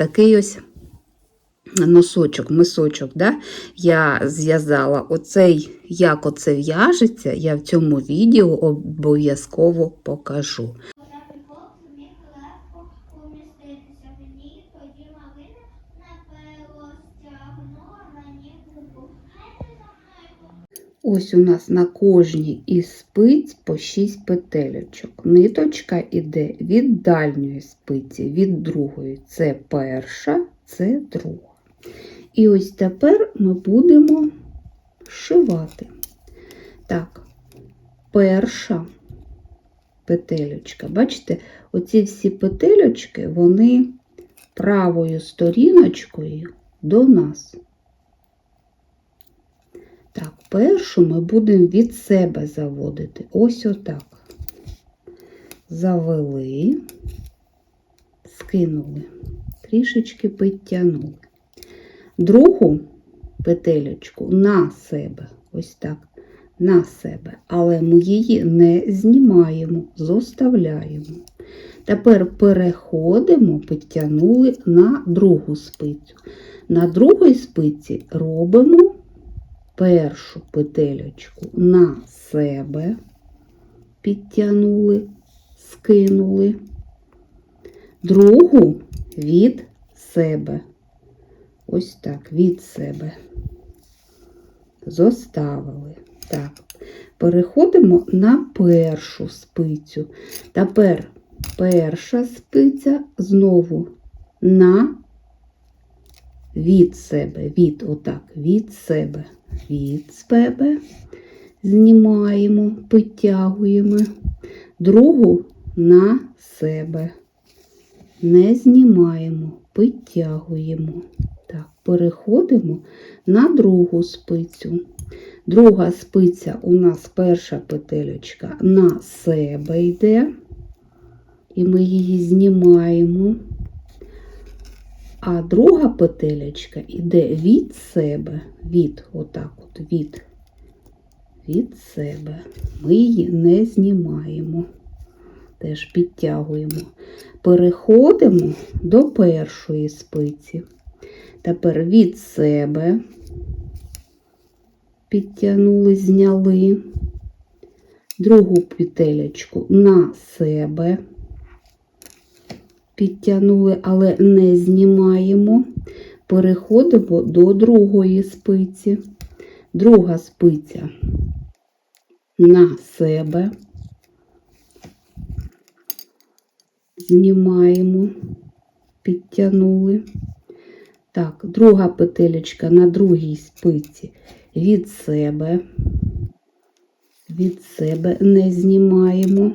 такий ось носочок, мисочок. Да? Я зв'язала оцей, як оце в'яжеться, я в цьому відео обов'язково покажу. Ось у нас на кожній із спиць по 6 петелечок. Ниточка йде від дальньої спиці, від другої. Це перша, це друга. І ось тепер ми будемо вшивати. Так, перша петелечка. Бачите, оці всі петелечки, вони правою сторіночкою до нас. Так, першу ми будемо від себе заводити. Ось отак. Завели, скинули, трішечки підтягнули. Другу петелечку на себе, ось так, на себе, але ми її не знімаємо, зоставляємо. Тепер переходимо, підтягнули на другу спицю. На другій спиці робимо першу петелечку на себе, підтягнули, скинули, другу від себе. Ось так, від себе. Зоставили. Так. Переходимо на першу спицю. Тепер перша спиця знову на від себе, від, отак, від себе, від себе. Знімаємо, підтягуємо. Другу на себе. Не знімаємо, підтягуємо. Так, переходимо на другу спицю. Друга спиця у нас перша петелечка на себе йде, і ми її знімаємо. А друга петелечка йде від себе, від, отак от, від, від себе. Ми її не знімаємо, теж підтягуємо. Переходимо до першої спиці. Тепер від себе підтягнули, зняли другу петелечку на себе, підтягнули, але не знімаємо. Переходимо до другої спиці. Друга спиця на себе, знімаємо, підтягнули. Так, друга петелечка на другій спиці від себе, від себе не знімаємо.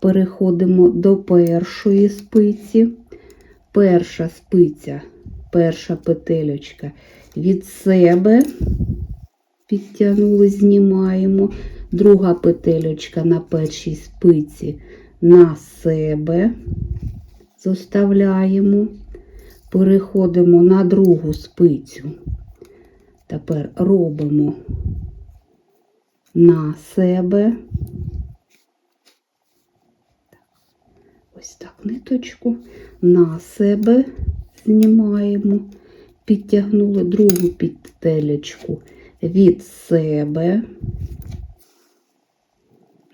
Переходимо до першої спиці. Перша спиця, перша петелечка від себе, підтягнули, знімаємо. Друга петелечка на першій спиці на себе, зоставляємо. Переходимо на другу спицю. Тепер робимо на себе. Ось так ниточку на себе знімаємо, підтягнули другу петелечку від себе,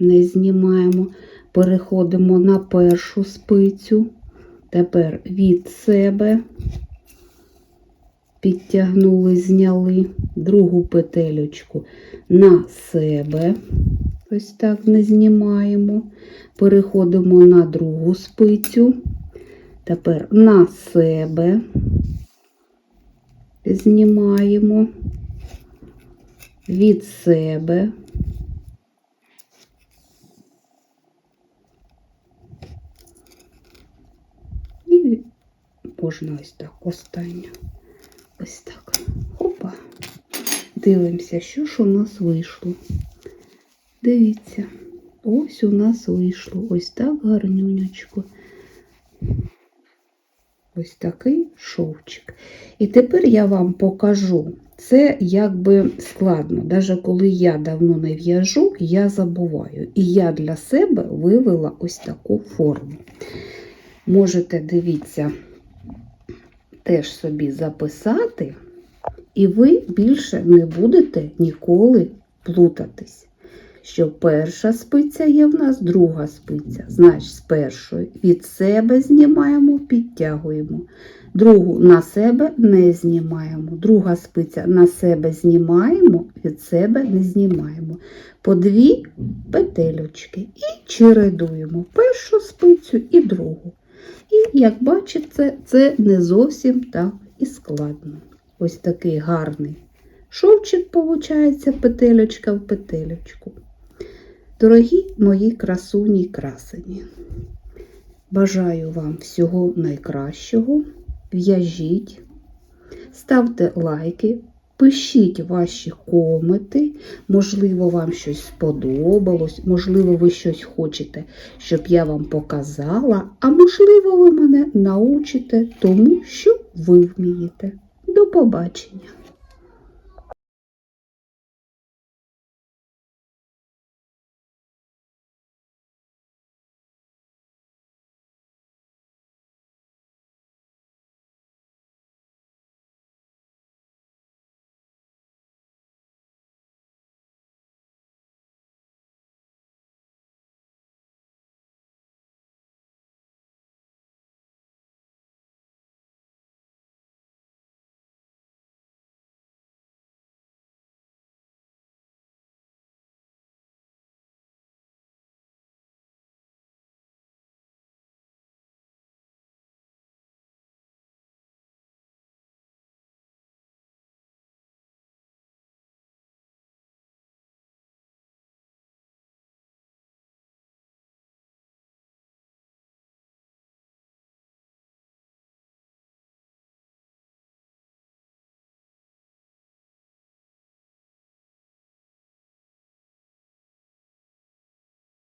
не знімаємо, переходимо на першу спицю. Тепер від себе підтягнули, зняли другу петелечку на себе. Ось так не знімаємо. Переходимо на другу спицю. Тепер на себе знімаємо від себе. І можна ось так останню. Ось так. Опа. Дивимося, що ж у нас вийшло. Дивіться, ось у нас вийшло. Ось так гарнюнячко. Ось такий шовчик. І тепер я вам покажу. Це якби складно. Навіть коли я давно не в'яжу, я забуваю. І я для себе вивела ось таку форму. Можете, дивіться, теж собі записати, і ви більше не будете ніколи плутатись. Що перша спиця є в нас, друга спиця. Значить, з першої від себе знімаємо, підтягуємо. Другу на себе не знімаємо. Друга спиця на себе знімаємо, від себе не знімаємо. По дві петельочки і чередуємо першу спицю і другу. І як бачите, це не зовсім так і складно. Ось такий гарний шовчик виходить, петельочка в петельочку. Дорогі мої красуні й красені, бажаю вам всього найкращого. В'яжіть, ставте лайки, пишіть ваші коменти. Можливо, вам щось сподобалось, можливо, ви щось хочете, щоб я вам показала, а можливо, ви мене научите тому, що ви вмієте. До побачення!